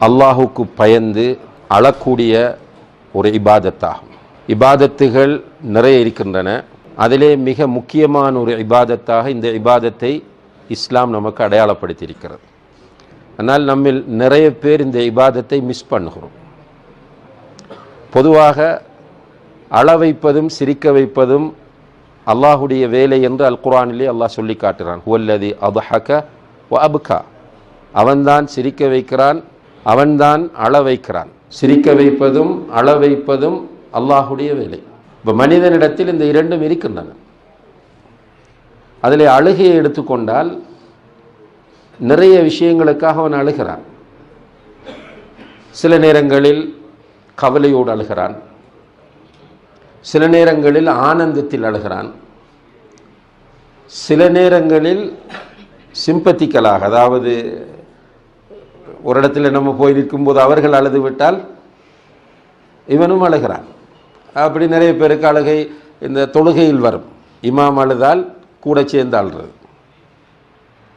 அல்லாஹுக்கு பயந்து அழக்கூடிய ஒரு இபாதத்தாகும். இபாதத்துகள் நிறைய இருக்கின்றன. அதிலே மிக முக்கியமான ஒரு இபாதத்தாக இந்த இபாதத்தை இஸ்லாம் நமக்கு அடையாளப்படுத்தியிருக்கிறது. ஆனால் நம்மில் நிறைய பேர் இந்த இபாதத்தை மிஸ் பண்ணுகிறோம். பொதுவாக அள வைப்பதும் சிரிக்க வைப்பதும் அல்லாஹுடைய வேலை என்று அல் குரானிலே அல்லாஹ் சொல்லி காட்டுகிறான். ஹுவல்லதி அபஹக வ அபுகா. அவன்தான் சிரிக்க வைக்கிறான் அவன்தான் அள வைக்கிறான் சிரிக்க வைப்பதும் அள வைப்பதும் அல்லாஹுடைய வேலை. இப்போ மனிதனிடத்தில் இந்த இரண்டும் இருக்கின்றன. அதில் அழுகையை எடுத்துக்கொண்டால் நிறைய விஷயங்களுக்காக அவன் அழுகிறான். சில நேரங்களில் கவலையோடு அழுகிறான். சில நேரங்களில் ஆனந்தத்தில் அழுகிறான். சில நேரங்களில் சிம்பத்திக்கலாக அதாவது ஒரு இடத்துல நம்ம போய் நிற்கும்போது அவர்கள் அழுது விட்டால் இவனும் அழுகிறான். அப்படி நிறைய பேருக்கு அழுகை இந்த தொழுகையில் வரும். இமாம் அழுதால் கூட சேர்ந்து அழுறது.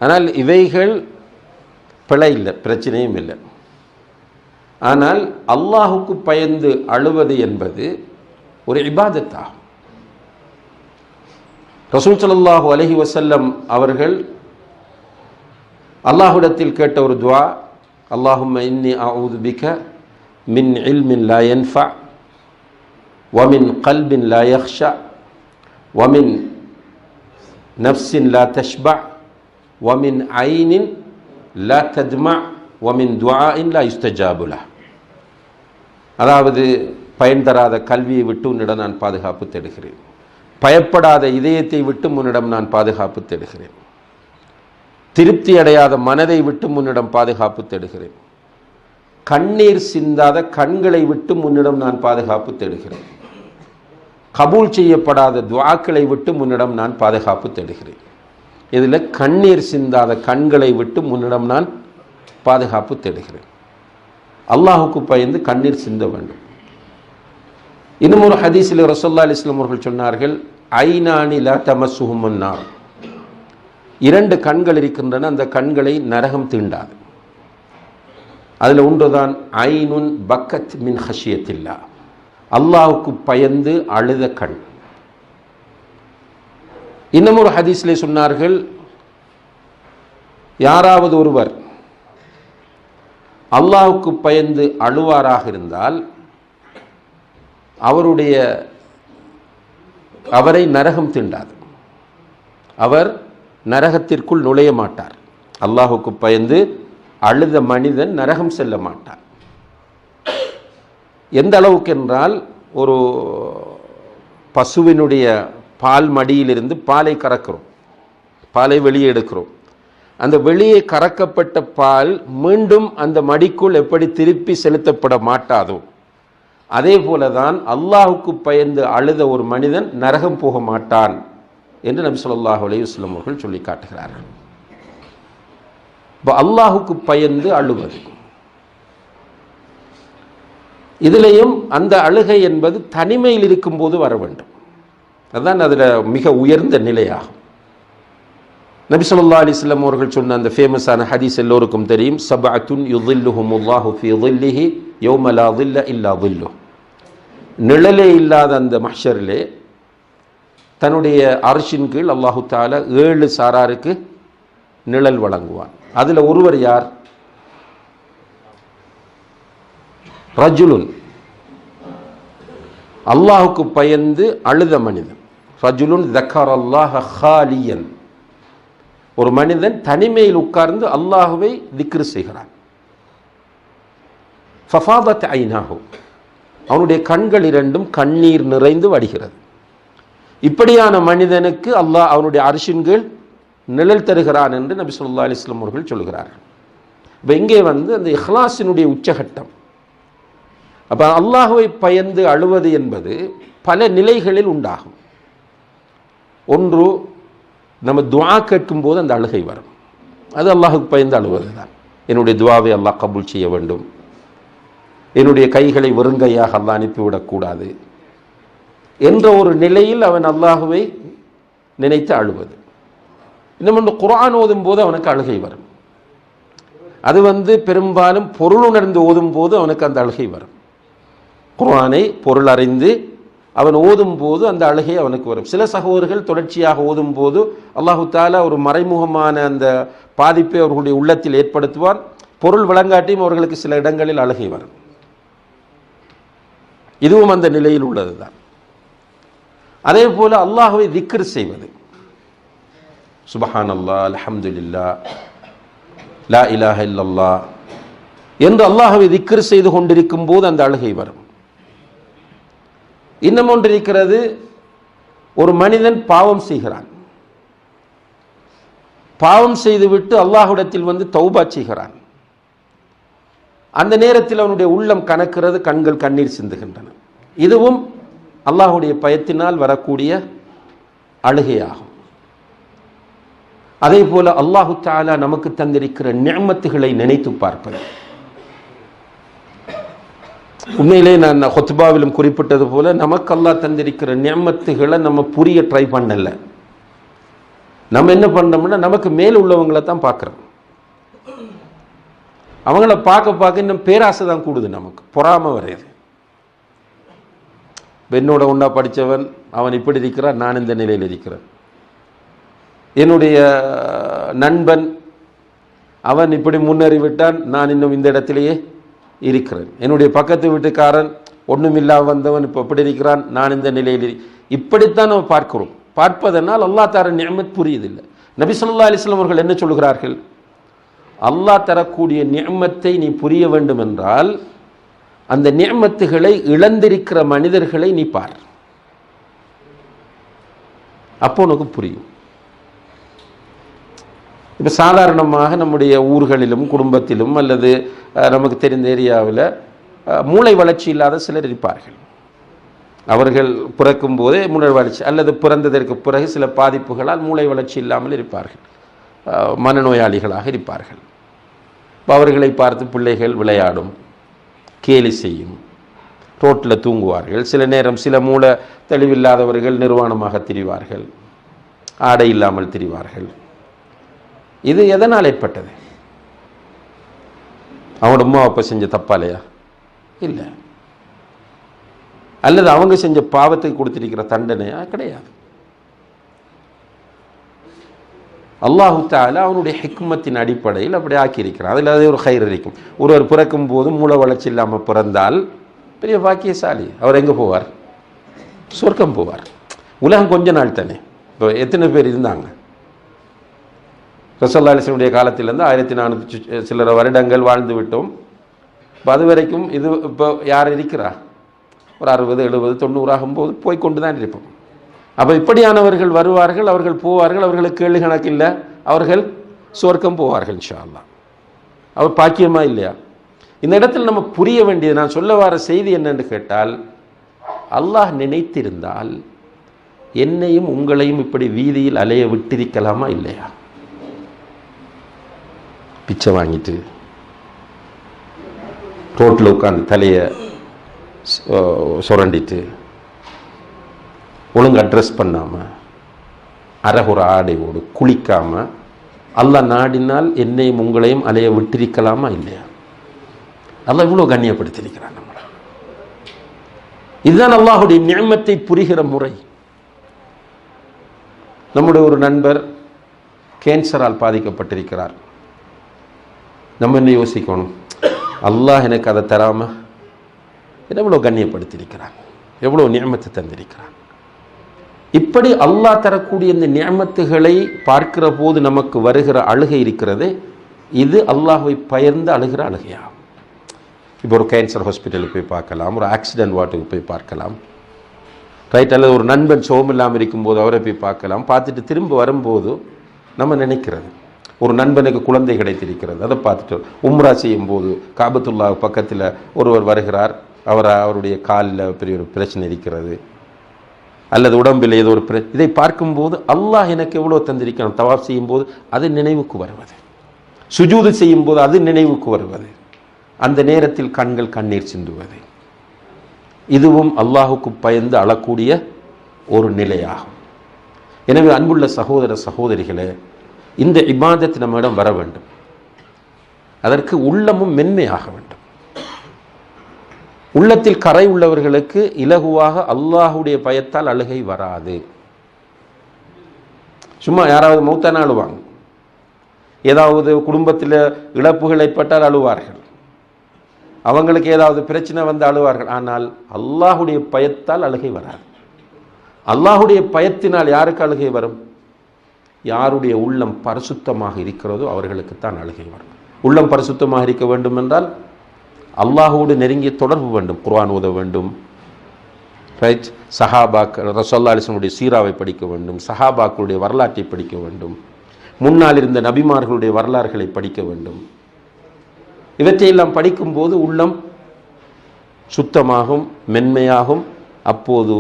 ஆனால் இவைகள் பிழை இல்லை பிரச்சனையும் இல்லை. ஆனால் அல்லாஹுக்கு பயந்து அழுவது என்பது ஒரு இபாதத்தாகும். ரசூல் சல்லாஹூ அலஹி வசல்லம் அவர்கள் அல்லாஹுடத்தில் கேட்ட ஒரு துவா அல்லாஹும்ம இன்னி அஊது பிக மின் இல்மின் லா யன்ஃபா ومن قلب لا يخشع ومن نفس لا تشبع ومن عين لا تدمع ومن دعاء لا يستجاب له அதாவது பயன் தராத கல்வியை விட்டு உன்னிடம் நான் பாதுகாப்பு தேடுகிறேன் பயப்படாத இதயத்தை விட்டு உன்னிடம் நான் பாதுகாப்பு தேடுகிறேன் திருப்தி அடையாத மனதை விட்டு முன்னிடம் பாதுகாப்பு தேடுகிறேன். கண்ணீர் சிந்தாத கண்களை விட்டு முன்னிடம் நான் பாதுகாப்பு தேடுகிறேன். கபூல் செய்யப்படாத துவாக்களை விட்டு முன்னிடம் நான் பாதுகாப்பு தேடுகிறேன். இதில் கண்ணீர் சிந்தாத கண்களை விட்டு முன்னிடம் நான் பாதுகாப்பு தேடுகிறேன். அல்லாஹுக்கு பயந்து கண்ணீர் சிந்த வேண்டும். இன்னும் ஒரு ஹதீஸில் ரசோல்லா அலிஸ்லாம் அவர்கள் சொன்னார்கள் ஐநானி லா தமசுஹுமன்னார் இரண்டு கண்கள் இருக்கின்றன அந்த கண்களை நரகம் தீண்டாது. அதில் ஒன்றுதான் ஐனுன் பக்கத் மின் ஹஷியத்தில்லா. அல்லாவுக்கு பயந்து அழுத கண். இன்னும் ஒரு ஹதீஸ்லே சொன்னார்கள் யாராவது ஒருவர் அல்லாவுக்கு பயந்து அழுவாராக இருந்தால் அவருடைய அவரை நரகம் தீண்டாது. அவர் நரகத்திற்குள் நுழைய மாட்டார். அல்லாஹுக்கு பயந்து அழுத மனிதன் நரகம் செல்ல மாட்டார் எந்த அளவுக்கு என்றால் ஒரு பசுவினுடைய பால் மடியிலிருந்து பாலை கறக்கிறோம். பாலை வெளியே எடுக்கிறோம். அந்த வெளியே கறக்கப்பட்ட பால் மீண்டும் அந்த மடிக்குள் எப்படி திருப்பி செலுத்தப்பட மாட்டாதோ அதே போல தான் அல்லாஹுக்கு பயந்து அழுத ஒரு மனிதன் நரகம் போக மாட்டான். என்று நபி சொல்லாஹ் அலையுஸ்லம் அவர்கள் சொல்லி காட்டுகிறார்கள். இப்போ அல்லாஹுக்கு பயந்து அழுவது. இதிலையும் அந்த அழுகை என்பது தனிமையில் இருக்கும்போது வர வேண்டும். அதுதான் அதில் மிக உயர்ந்த நிலையாகும். நபி சொல்லா அலிஸ்லாம் அவர்கள் சொன்ன அந்த ஃபேமஸான ஹதீஸ் எல்லோருக்கும் தெரியும். சபாத்துன் யுதில்லுஹும் ஃபி தில்லிஹி யௌமலா இல்லா நிழலே இல்லாத அந்த மஷரிலே தன்னுடைய அரசின் கீழ் அல்லாஹு தால ஏழு சாராருக்கு நிழல் வழங்குவான். அதில் ஒருவர் யார்? ரஜுலுன். அல்லாஹுக்கு பயந்து அழுத மனிதன். ரஜுலுன் தக்கார் அல்லாஹ ஹாலியன். ஒரு மனிதன் தனிமையில் உட்கார்ந்து அல்லாஹுவை திக்ரு செய்கிறான். ஃபஃபாதத் ஐநாகும் அவனுடைய கண்கள் இரண்டும் கண்ணீர் நிறைந்து வடிகிறது. இப்படியான மனிதனுக்கு அல்லாஹ் அவனுடைய அரிசின்கள் நிழல் தருகிறான் என்று நபி சொல்லா அலிஸ்லாம் அவர்கள் சொல்கிறார்கள். இப்போ இங்கே வந்து அந்த இஹ்லாஸினுடைய உச்சகட்டம். அப்போ அல்லாஹுவை பயந்து அழுவது என்பது பல நிலைகளில் உண்டாகும். ஒன்று நம்ம துவா கேட்கும்போது அந்த அழுகை வரும். அது அல்லாஹுக்கு பயந்து அழுவது தான் என்னுடைய துவாவை அல்லாஹ் கபூல் செய்ய வேண்டும். என்னுடைய கைகளை வெறுங்கையாக அல்லாஹ் அனுப்பிவிடக்கூடாது. என்ற ஒரு நிலையில் அவன் அல்லாஹுவை நினைத்து அழுவது. இன்னும் ஒன்று குரான் ஓதும் போது அவனுக்கு அழுகை வரும். அது வந்து பெரும்பாலும் பொருள் உணர்ந்து ஓதும் போது அவனுக்கு அந்த அழுகை வரும். குர்ஆனை பொருள் அறிந்து அவன் ஓதும் போது அந்த அழுகை அவனுக்கு வரும். சில சகோதரர்கள் தொடர்ச்சியாக ஓதும் போது அல்லாஹு தாலா ஒரு மறைமுகமான அந்த பாதிப்பை அவர்களுடைய உள்ளத்தில் ஏற்படுத்துவார் பொருள் விளங்காட்டியும் அவர்களுக்கு சில இடங்களில் அழுகை வரும். இதுவும் அந்த நிலையில் உள்ளது தான் அதே போல அல்லாஹுவை திக்ர் செய்வது. சுபஹான் அல்லா இல்லா லா இலாஹ இல்லல்லா என்று அல்லாஹுவை திக்ர் செய்து கொண்டிருக்கும் போது அந்த அழுகை வரும். இன்னும் ஒன்று இருக்கிறது ஒரு மனிதன் பாவம் செய்கிறான். பாவம் செய்துவிட்டு அல்லாஹுடத்தில் வந்து தௌபா செய்கிறான். அந்த நேரத்தில் அவனுடைய உள்ளம் கணக்கிறது கண்கள் கண்ணீர் சிந்துகின்றன. இதுவும் அல்லாஹுடைய பயத்தினால் வரக்கூடிய அழுகையாகும். அதே போல அல்லாஹு தாலா நமக்கு தந்திருக்கிற நியமத்துகளை நினைத்து பார்ப்பது. உண்மையிலே நான் ஹொத்பாவிலும் குறிப்பிட்டது போல நமக்கு அல்லாஹ் தந்திருக்கிற நியமத்துகளை நம்ம புரிய ட்ரை பண்ணல. நம்ம என்ன பண்ணோம்னா நமக்கு மேல் உள்ளவங்களை தான் பார்க்குறோம். அவங்கள பார்க்க பார்க்க இன்னும் பேராசை தான் கூடுது நமக்கு. பொறாம வரையுது பெண்ணோட ஒன்றா படித்தவன் அவன் இப்படி இருக்கிறான் நான் இந்த நிலையில் இருக்கிறேன். என்னுடைய நண்பன் அவன் இப்படி முன்னேறிவிட்டான் நான் இன்னும் இந்த இடத்திலேயே இருக்கிறேன். என்னுடைய பக்கத்து வீட்டுக்காரன் ஒன்றுமில்லா வந்தவன் இப்போ எப்படி இருக்கிறான் நான் இந்த நிலையில் இப்படித்தான் நம்ம பார்க்கிறோம். பார்ப்பதனால் அல்லாஹ் தர நியமத் புரியுதில்லை. நபி சொல்லா அலிஸ்லாம் அவர்கள் என்ன சொல்கிறார்கள் அல்லாஹ் தரக்கூடிய நியமத்தை நீ புரிய வேண்டும் என்றால் அந்த நியமத்துகளை இழந்திருக்கிற மனிதர்களை நீ பார். அப்போ உனக்கு புரியும். இப்போ சாதாரணமாக நம்முடைய ஊர்களிலும் குடும்பத்திலும் அல்லது நமக்கு தெரிந்த ஏரியாவில் மூளை வளர்ச்சி இல்லாத சிலர் இருப்பார்கள். அவர்கள் பிறக்கும் போதே மூளை வளர்ச்சி அல்லது பிறந்ததற்கு பிறகு சில பாதிப்புகளால் மூளை வளர்ச்சி இல்லாமல் இருப்பார்கள். மனநோயாளிகளாக இருப்பார்கள். அவர்களை பார்த்து பிள்ளைகள் விளையாடும். கேலி செய்யும். ரோட்டில் தூங்குவார்கள். சில நேரம் சில மூல தெளிவில்லாதவர்கள் நிர்வாணமாக திரிவார்கள். ஆடை இல்லாமல் திரிவார்கள். இது எதனால் ஏற்பட்டது? அவனோட அம்மா அப்பா செஞ்ச தப்பாலையா இல்லை. அல்லது அவங்க செஞ்ச பாவத்துக்கு கொடுத்துருக்கிற தண்டனையா? கிடையாது. அல்லாஹு தாலா அவனுடைய ஹிக்மத்தின் அடிப்படையில் அப்படி ஆக்கியிருக்கிறான். அதில் அது ஒரு கயிறு இருக்கும். ஒருவர் பிறக்கும் போது மூல வளர்ச்சி இல்லாமல் பிறந்தால் பெரிய பாக்கியசாலி. அவர் எங்கே போவார்? சொர்க்கம் போவார். உலகம் கொஞ்ச நாள் தானே. இப்போ எத்தனை பேர் இருந்தாங்க? ரசல்லா அலிசனுடைய காலத்திலேருந்து ஆயிரத்தி நானூற்றி சிலர் வருடங்கள் வாழ்ந்து விட்டோம். இப்போ அது வரைக்கும் இது இப்போ யார் இருக்கிறா? ஒரு அறுபது எழுபது தொண்ணூறு ஆகும்போது போய் கொண்டு தான் இருப்போம். அப்போ இப்படியானவர்கள் வருவார்கள் அவர்கள் போவார்கள் அவர்களுக்கு கேள்வி கணக்கு இல்லை. அவர்கள் சொர்க்கம் போவார்கள் இன்ஷா அல்லாஹ் அவர் பாக்கியமா இல்லையா? இந்த இடத்துல நம்ம புரிய வேண்டியது நான் சொல்ல வர செய்தி என்னென்று கேட்டால் அல்லாஹ் நினைத்திருந்தால் என்னையும் உங்களையும் இப்படி வீதியில் அலைய விட்டிருக்கலாமா இல்லையா? பிச்சை வாங்கிட்டு ரோட்டில் உட்காந்து தலையை சுரண்டிட்டு ஒழுங்கா ட்ரெஸ் பண்ணாமல் அறகுற ஆடையோடு குளிக்காமல் அல்ல நாடினால் என்னையும் உங்களையும் அலைய விட்டிருக்கலாமா இல்லையா? அல்ல இவ்வளோ கண்ணியப்படுத்தியிருக்கிறான் நம்மளை. இதுதான் அல்லாஹுடைய நியமத்தை புரிகிற முறை. நம்முடைய ஒரு நண்பர் கேன்சரால் பாதிக்கப்பட்டிருக்கிறார். நம்ம என்ன யோசிக்கணும்? அல்லாஹ் எனக்கு அதை தராம எவ்வளோ கண்ணியப்படுத்தியிருக்கிறான்? எவ்வளோ நியமத்தை தந்திருக்கிறான்? இப்படி அல்லாஹ் தரக்கூடிய இந்த நியமத்துகளை பார்க்கிற போது நமக்கு வருகிற அழுகை இருக்கிறது. இது அல்லாஹை பயர்ந்து அழுகிற அழுகையாகும். இப்போ ஒரு கேன்சர் ஹாஸ்பிட்டலுக்கு போய் பார்க்கலாம் ஒரு ஆக்சிடென்ட் வார்டுக்கு போய் பார்க்கலாம். ரைட் அல்லது ஒரு நண்பன் சோகம் இல்லாமல் இருக்கும்போது அவரை போய் பார்க்கலாம். பார்த்துட்டு திரும்ப வரும்போது நம்ம நினைக்கிறது. ஒரு நண்பனுக்கு குழந்தை கிடைத்திருக்கிறது. அதை பார்த்துட்டு உம்ரா செய்யும்போது காபத்துல்லா பக்கத்தில் ஒருவர் வருகிறார். அவர் அவருடைய காலில் பெரிய ஒரு பிரச்சனை இருக்கிறது. அல்லது உடம்பில் ஏதோ ஒரு பிர இதை பார்க்கும்போது அல்லாஹ் எனக்கு எவ்வளோ தந்திருக்கணும் தவாப் செய்யும்போது அது நினைவுக்கு வருவது. சுஜூது செய்யும்போது அது நினைவுக்கு வருவது. அந்த நேரத்தில் கண்கள் கண்ணீர் சிந்துவது. இதுவும் அல்லாஹுக்கு பயந்து அழக்கூடிய ஒரு நிலையாகும். எனவே அன்புள்ள சகோதர சகோதரிகளே இந்த இபாதத் நம்மிடம் வர வேண்டும். அதற்கு உள்ளமும் மென்மையாக வேண்டும். உள்ளத்தில் கரை உள்ளவர்களுக்கு இலகுவாக அல்லாஹுடைய பயத்தால் அழுகை வராது. சும்மா யாராவது மௌத்தான அழுவாங்க. ஏதாவது குடும்பத்தில் இழப்புகள் ஏற்பட்டால் அழுவார்கள். அவங்களுக்கு ஏதாவது பிரச்சனை வந்து அழுவார்கள். ஆனால் அல்லாஹுடைய பயத்தால் அழுகை வராது. அல்லாஹுடைய பயத்தினால் யாருக்கு அழுகை வரும்? யாருடைய உள்ளம் பரிசுத்தமாக இருக்கிறதோ அவர்களுக்குத்தான் அழுகை வரும். உள்ளம் பரிசுத்தமாக இருக்க வேண்டும் என்றால் அல்லாஹோடு நெருங்கிய தொடர்பு வேண்டும் குர்ஆன் ஓத வேண்டும். ரைட் சஹாபாக்கள் ரசோல்லா அலிஸ்லனுடைய சீராவை படிக்க வேண்டும் சஹாபாக்களுடைய வரலாற்றை படிக்க வேண்டும். முன்னால் இருந்த நபிமார்களுடைய வரலாறுகளை படிக்க வேண்டும். இவற்றையெல்லாம் படிக்கும்போது உள்ளம் சுத்தமாகும் மென்மையாகும். அப்போது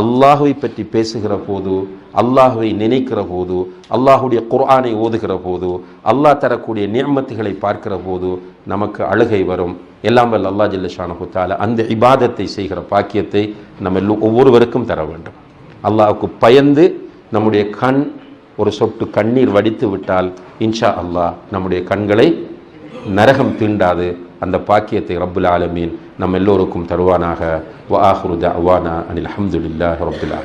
அல்லாஹுவை பற்றி பேசுகிற போது அல்லாஹுவை நினைக்கிற போது அல்லாஹுடைய குர்ஆனை ஓதுகிற போது அல்லாஹ் தரக்கூடிய நியமத்துகளை பார்க்கிற போது நமக்கு அழுகை வரும். எல்லாம் வல்ல அல்லா ஜில்லஷானஹுத்தால அந்த இபாதத்தை செய்கிற பாக்கியத்தை நம்ம ஒவ்வொருவருக்கும் தர வேண்டும். அல்லாஹுக்கு பயந்து நம்முடைய கண் ஒரு சொட்டு கண்ணீர் வடித்து விட்டால் இன்ஷா அல்லாஹ் நம்முடைய கண்களை நரகம் தீண்டாது. அந்த பாக்கியத்தை ரப்புல் ஆலமீன் நம்ம எல்லோருக்கும் தருவானாக. வ ஆஹிரு அவானா அனில் அஹமதுல்லா ரப்பில்